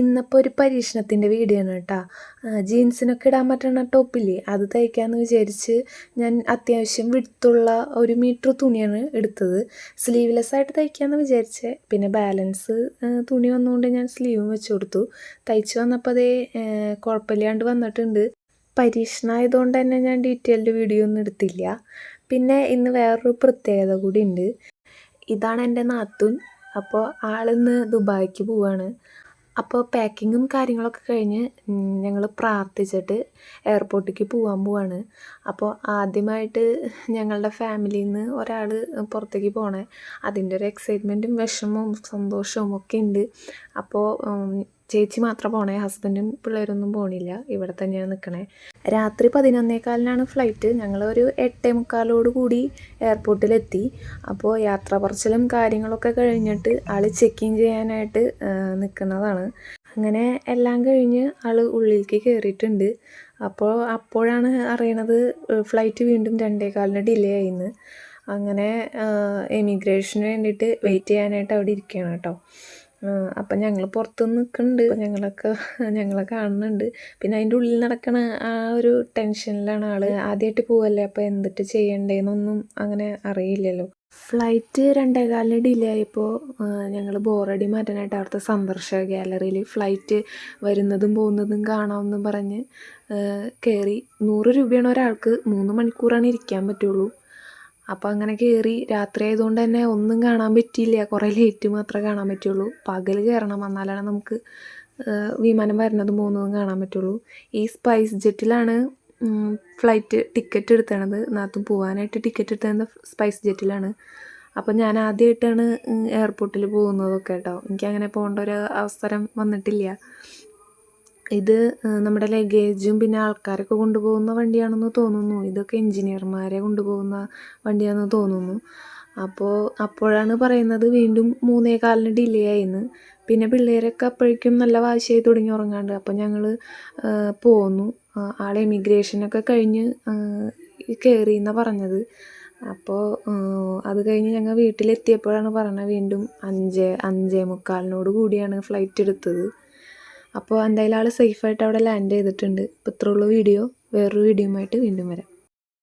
ഇന്നിപ്പോൾ ഒരു പരീക്ഷണത്തിന്റെ വീഡിയോ ആണ് കേട്ടോ ജീൻസിനൊക്കെ ഇടാൻ പറ്റുന്ന ടോപ്പില്ലേ അത് തയ്ക്കാമെന്ന് വിചാരിച്ച് ഞാൻ അത്യാവശ്യം വിടുത്തുള്ള ഒരു മീറ്റർ തുണിയാണ് എടുത്തത്. സ്ലീവ്ലെസ് ആയിട്ട് തയ്ക്കാമെന്ന് വിചാരിച്ചേ. പിന്നെ ബാലൻസ് തുണി വന്നുകൊണ്ട് ഞാൻ സ്ലീവും വെച്ച് കൊടുത്തു. തയ്ച്ച് വന്നപ്പോൾ അതേ കുഴപ്പമില്ലാണ്ട് വന്നിട്ടുണ്ട്. പരീക്ഷണമായതുകൊണ്ട് തന്നെ ഞാൻ ഡീറ്റെയിൽഡ് വീഡിയോ ഒന്നും എടുത്തില്ല. പിന്നെ ഇന്ന് വേറൊരു പ്രത്യേകത കൂടി ഉണ്ട്. ഇതാണ് എന്റെ നാത്തൂൻ. അപ്പോൾ ആളിന്ന് ദുബായിക്ക് പോവാണ്. അപ്പോൾ പാക്കിങ്ങും കാര്യങ്ങളൊക്കെ കഴിഞ്ഞ് ഞങ്ങൾ പ്രാർത്ഥിച്ചിട്ട് എയർപോർട്ടിലേക്ക് പോകാൻ പോവാണ്. അപ്പോൾ ആദ്യമായിട്ട് ഞങ്ങളുടെ ഫാമിലിയിൽ നിന്ന് ഒരാൾ പുറത്തേക്ക് പോണേ. അതിന്റെ ഒരു എക്സൈറ്റ്മെന്റും വിഷമവും സന്തോഷവും ഒക്കെ ഉണ്ട് അപ്പോൾ ചേച്ചി മാത്രം പോണേ ഹസ്ബൻഡും പിള്ളേരൊന്നും പോണില്ല ഇവിടെ തന്നെയാണ് നിൽക്കണേ രാത്രി പതിനൊന്നേകാലിനാണ് ഫ്ലൈറ്റ് ഞങ്ങൾ ഒരു എട്ടേ മുക്കാലോട് കൂടി എയർപോർട്ടിലെത്തി അപ്പോൾ യാത്ര പറച്ചിലും കാര്യങ്ങളൊക്കെ കഴിഞ്ഞിട്ട് ആൾ ചെക്ക് ഇൻ ചെയ്യാനായിട്ട് നിൽക്കുന്നതാണ് അങ്ങനെ എല്ലാം കഴിഞ്ഞ് ആൾ ഉള്ളിലേക്ക് കയറിയിട്ടുണ്ട് അപ്പോൾ അപ്പോഴാണ് അറിയണത് ഫ്ലൈറ്റ് വീണ്ടും രണ്ടേകാലിന് ഡിലേ ആയിന്ന്. അങ്ങനെ എമിഗ്രേഷന് വേണ്ടിയിട്ട് വെയിറ്റ് ചെയ്യാനായിട്ട് അവിടെ ഇരിക്കുകയാണ് കേട്ടോ. അപ്പം ഞങ്ങൾ പുറത്ത് നിൽക്കുന്നുണ്ട് ഞങ്ങളൊക്കെ ഞങ്ങളെ കാണുന്നുണ്ട്. പിന്നെ അതിന്റെ ഉള്ളിൽ നടക്കണ ആ ഒരു ടെൻഷനിലാണ് ആൾ ആദ്യമായിട്ട് പോവല്ലേ അപ്പോൾ എന്തിട്ട് ചെയ്യണ്ടേന്നൊന്നും അങ്ങനെ അറിയില്ലല്ലോ. ഫ്ലൈറ്റ് രണ്ടേകാലിന് ഡിലേ ആയപ്പോൾ ഞങ്ങൾ ബോറടി മാറ്റാനായിട്ട് അവിടുത്തെ സന്ദർശക ഗാലറിയിൽ ഫ്ലൈറ്റ് വരുന്നതും പോകുന്നതും കാണാമെന്നും പറഞ്ഞ് കയറി നൂറ് രൂപയാണ് ഒരാൾക്ക്. മൂന്ന് മണിക്കൂറാണ് ഇരിക്കാൻ പറ്റുള്ളൂ. അപ്പോൾ അങ്ങനെ കയറി രാത്രി ആയതുകൊണ്ട് തന്നെ ഒന്നും കാണാൻ പറ്റിയില്ല. കുറേ ലേറ്റ് മാത്രമേ കാണാൻ പറ്റുള്ളൂ. പകൽ കയറണം എന്നാലാണ് നമുക്ക് വിമാനം വരുന്നതും പോകുന്നതും കാണാൻ പറ്റുള്ളൂ. ഈ സ്പൈസ് ജെറ്റിലാണ് ഫ്ലൈറ്റ് ടിക്കറ്റ് എടുത്തണത്. നാത്തും പോകാനായിട്ട് ടിക്കറ്റ് എടുത്തത് സ്പൈസ് ജെറ്റിലാണ് അപ്പോൾ ഞാൻ ആദ്യമായിട്ടാണ് എയർപോർട്ടിൽ പോകുന്നതൊക്കെ കേട്ടോ. എനിക്ക് അങ്ങനെ പോകേണ്ട ഒരു അവസരം വന്നിട്ടില്ല. ഇത് നമ്മുടെ ലഗേജും പിന്നെ ആൾക്കാരൊക്കെ കൊണ്ടുപോകുന്ന വണ്ടിയാണെന്ന് തോന്നുന്നു. ഇതൊക്കെ എൻജിനീയർമാരെ കൊണ്ടുപോകുന്ന വണ്ടിയാണെന്ന് തോന്നുന്നു. അപ്പോൾ അപ്പോഴാണ് പറയുന്നത് വീണ്ടും മൂന്നേ കാലിന് ഡിലേ ആയിന്ന്. പിന്നെ പിള്ളേരൊക്കെ അപ്പോഴേക്കും നല്ല വാശിയായി തുടങ്ങി ഉറങ്ങാണ്ട്. അപ്പോൾ ഞങ്ങൾ പോന്നു. ആൾ എമിഗ്രേഷനൊക്കെ കഴിഞ്ഞ് കയറി എന്നാണ് പറഞ്ഞത്. അപ്പോൾ അത് കഴിഞ്ഞ് ഞങ്ങൾ വീട്ടിലെത്തിയപ്പോഴാണ് പറഞ്ഞത് വീണ്ടും അഞ്ച് അഞ്ചേ മുക്കാലിനോട് കൂടിയാണ് ഫ്ലൈറ്റ് എടുത്തത്. അപ്പോൾ എന്തായാലും ആൾ സേഫായിട്ട് അവിടെ ലാൻഡ് ചെയ്തിട്ടുണ്ട്. അപ്പോൾ ഇത്രയുള്ള വീഡിയോ വേറൊരു വീഡിയോയുമായിട്ട് വീണ്ടും വരാം.